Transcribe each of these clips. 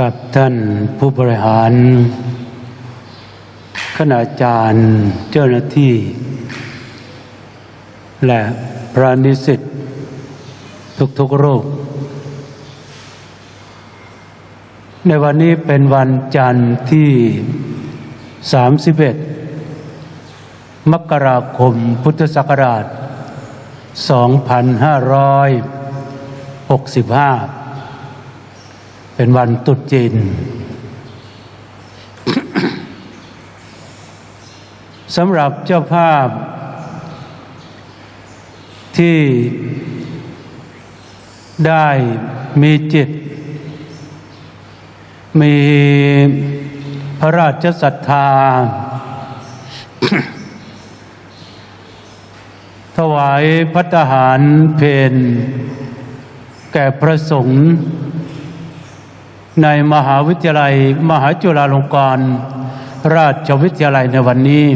กับท่านผู้บริหารคณาจารย์เจ้าหน้าที่ และพระนิสิตทุกๆรูปในวันนี้เป็นวันจันทร์ที่ 31 มกราคมพุทธศักราช 2565 เป็นวันตรุษจีน สำหรับเจ้าภาพ ที่ได้มีจิต มีพระราชศรัทธา ถวายพัฒหารเพนแก่พระสงฆ์ ในมหาวิทยาลัย มหาจุฬาลงกรณราชวิทยาลัยในวันนี้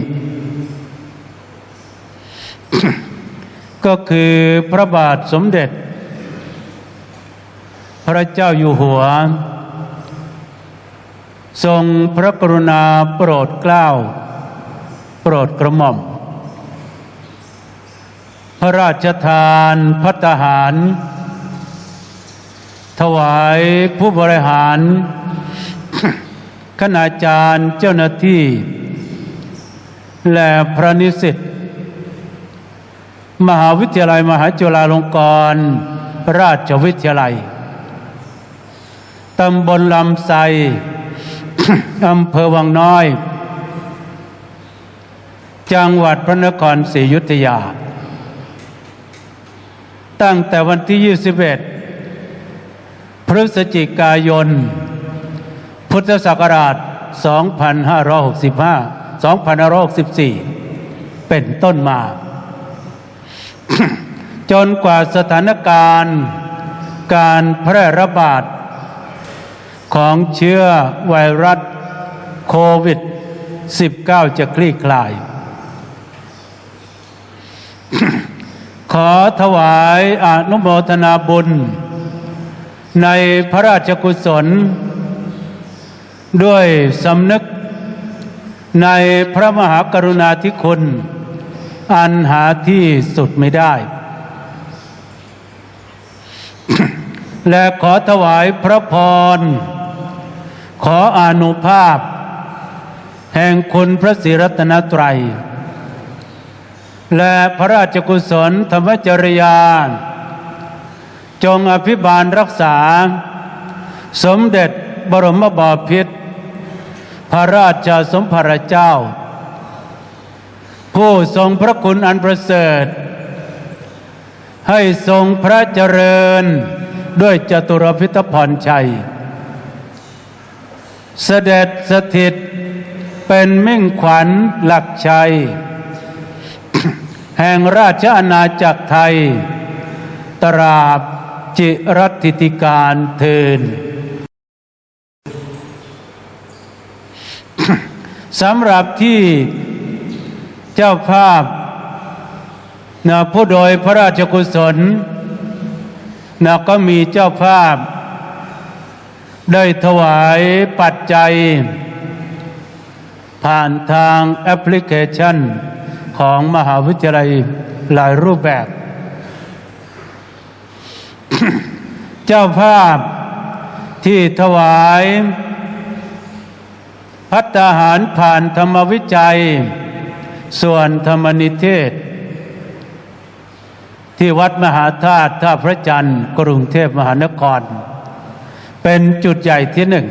ก็คือพระบาทสมเด็จ พระเจ้าอยู่หัว ทรงพระกรุณาโปรดเกล้า โปรดกระหม่อม พระราชทานพัฒหาร ถวายผู้บริหารคณาจารย์เจ้าหน้าที่ และพระนิสิตมหาวิทยาลัยมหาจุฬาลงกรณราชวิทยาลัย ตำบลลำไซอำเภอวังน้อย จังหวัดพระนครศรีอยุธยา ตั้งแต่วันที่ 21 พฤศจิกายน พุทธศักราช 2565 2564 เป็นต้นมา จนกว่าสถานการณ์การแพร่ระบาด ของเชื้อไวรัสโควิด -19 จะคลี่คลาย ขอถวายอนุโมทนาบุญ ในพระราชกุศล ด้วยสำนึกในพระมหากรุณาธิคุณ อันหาที่สุดไม่ได้ และขอถวายพระพร ขออนุภาพ แห่งคุณพระศรีรัตนตรัย และพระราชกุศลธรรมจริยา จงอภิบาลรักษา สมเด็จบรมบพิตรพระราชสมภารเจ้า ผู้ทรงพระคุณอันประเสริฐ ให้ทรงพระเจริญด้วยจตุรพิทพรชัย เสด็จสถิตเป็นมิ่งขวัญหลักชัย แห่งราชอาณาจักรไทย ตราบ จิรัติติการเทินสำหรับที่เจ้าภาพนะผู้โดยพระราชกุศลนะก็มีเจ้าภาพ ได้ถวายปัจจัย ผ่านทางแอปพลิเคชันของมหาวิทยาลัยหลายรูปแบบ เจ้าภาพที่ถวาย พัฒหารผ่านธรรมวิจัย ส่วนธรรมนิเทศ ที่วัดมหาธาตุท่าพระจันทร์กรุงเทพมหานคร เป็นจุดใหญ่ที่หนึ่ง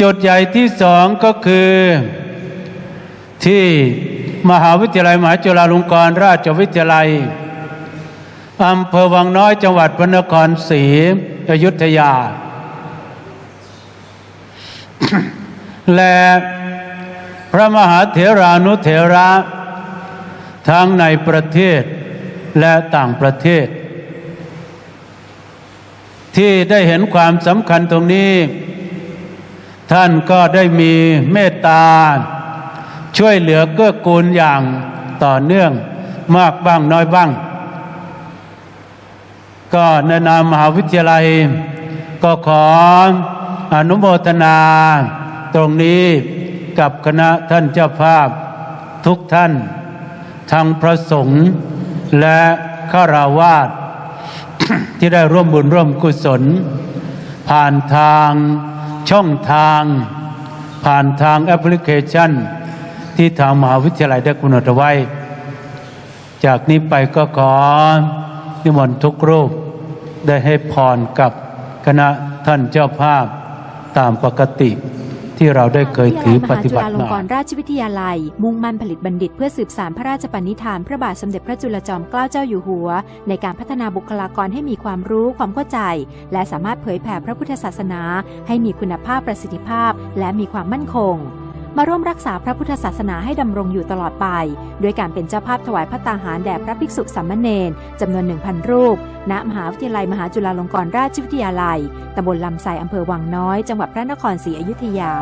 จุดใหญ่ที่สองก็คือที่มหาวิทยาลัยมหาจุฬาลงกรณราชวิทยาลัย อำเภอวังน้อยจังหวัดพระนครศรีอยุธยา และพระมหาเถรานุเถระทั้งในประเทศและต่างประเทศ ที่ได้เห็นความสำคัญตรงนี้ ท่านก็ได้มีเมตตา ช่วยเหลือเกื้อกูลอย่างต่อเนื่องมากบ้างน้อยบ้าง ก็ในนามมหาวิทยาลัย ก็ขออนุโมทนาตรงนี้กับคณะท่านเจ้าภาพทุกท่าน ทั้งพระสงฆ์และข้าราวาสที่ได้ร่วมบุญร่วมกุศล ผ่านทางช่องทาง ผ่านทางแอปพลิเคชัน ที่ทางมหาวิทยาลัยได้กำหนดไว้ จากนี้ไปก็ขอ นิมนต์ทุกรูป ได้ให้พรกับคณะท่านเจ้าภาพตามปกติที่เราได้เคยถือปฏิบัติมาจุฬาลงกรณราชวิทยาลัย มุ่งมั่นผลิตบัณฑิตเพื่อสืบสารพระราชปณิธาน พระบาทสมเด็จพระจุลจอมเกล้าเจ้าอยู่หัว ในการพัฒนาบุคลากรให้มีความรู้ความเข้าใจ และสามารถเผยแผ่พระพุทธศาสนา ให้มีคุณภาพประสิทธิภาพ และมีความมั่นคง มาร่วมรักษาพระพุทธศาสนาให้ดำรงอยู่ตลอดไป ด้วยการเป็นเจ้าภาพถวายพระตาหารแด่พระภิกษุสามเณรจำนวน 1,000 รูป ณ มหาวิทยาลัยมหาจุฬาลงกรณราชวิทยาลัย ตำบลลำไสอำเภอวังน้อย จังหวัดพระนครศรีอยุธยา